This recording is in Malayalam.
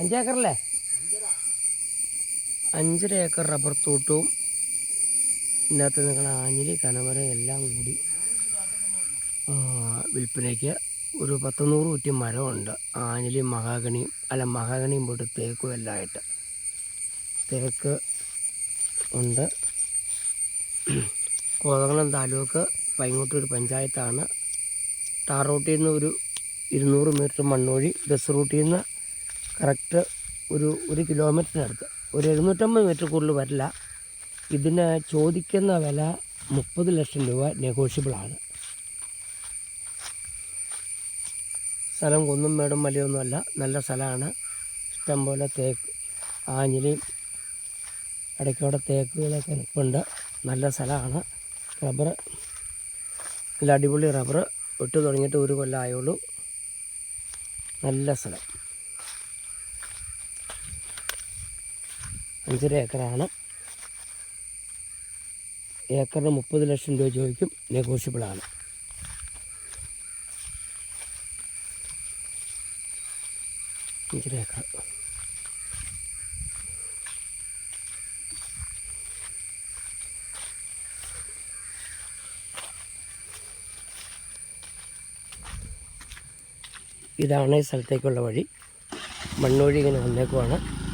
അഞ്ചേക്കറല്ലേ? അഞ്ചര ഏക്കർ റബ്ബർ തോട്ടവും ഇതിനകത്ത് നിൽക്കുന്ന ആഞ്ഞിലി കനമര എല്ലാം കൂടി വിൽപ്പനയ്ക്ക് ഒരു പത്തുനൂറ് കുറ്റി മരമുണ്ട്. ആഞ്ഞിലിയും മഹാഗണിയും അല്ല മഹാഗണിയും പോയിട്ട് തേക്കും എല്ലാം ആയിട്ട് തേക്ക് ഉണ്ട്. കോതകുളം താലൂക്ക് പൈങ്ങോട്ടൂർ പഞ്ചായത്താണ്. ടാർ റൂട്ടിൽ നിന്ന് ഒരു ഇരുന്നൂറ് മീറ്റർ മണ്ണൊഴി ബസ് റൂട്ടിൽ നിന്ന് കറക്റ്റ് ഒരു ഒരു കിലോമീറ്ററിനടുത്ത് ഒരു എഴുന്നൂറ്റമ്പത് മീറ്റർ കൂടുതൽ വരില്ല. ഇതിന് ചോദിക്കുന്ന വില മുപ്പത് ലക്ഷം രൂപ നെഗോഷ്യബിളാണ് സ്ഥലം കുന്നും മേടും മലയൊന്നുമല്ല നല്ല സ്ഥലമാണ്. ഇഷ്ടംപോലെ തേക്ക് ആഞ്ഞിലിയും ഇടയ്ക്കോടെ തേക്കുകളൊക്കെ നിൽപ്പുണ്ട്. നല്ല സ്ഥലമാണ്. റബ്ബർ നല്ല അടിപൊളി റബ്ബർ. ഇട്ട് തുടങ്ങിയിട്ട് ഒരു കൊല്ലം ആയുള്ളൂ. നല്ല സ്ഥലം. അഞ്ചര ഏക്കറാണ്. ഏക്കറിന് മുപ്പത് ലക്ഷം രൂപ ചോദിക്കും. നെഗോഷ്യബിളാണ് അഞ്ചര ഏക്കർ. ഇതാണ് ഈ സ്ഥലത്തേക്കുള്ള വഴി. മണ്ണൊഴി ഇങ്ങനെ വന്നേക്കുവാണ്.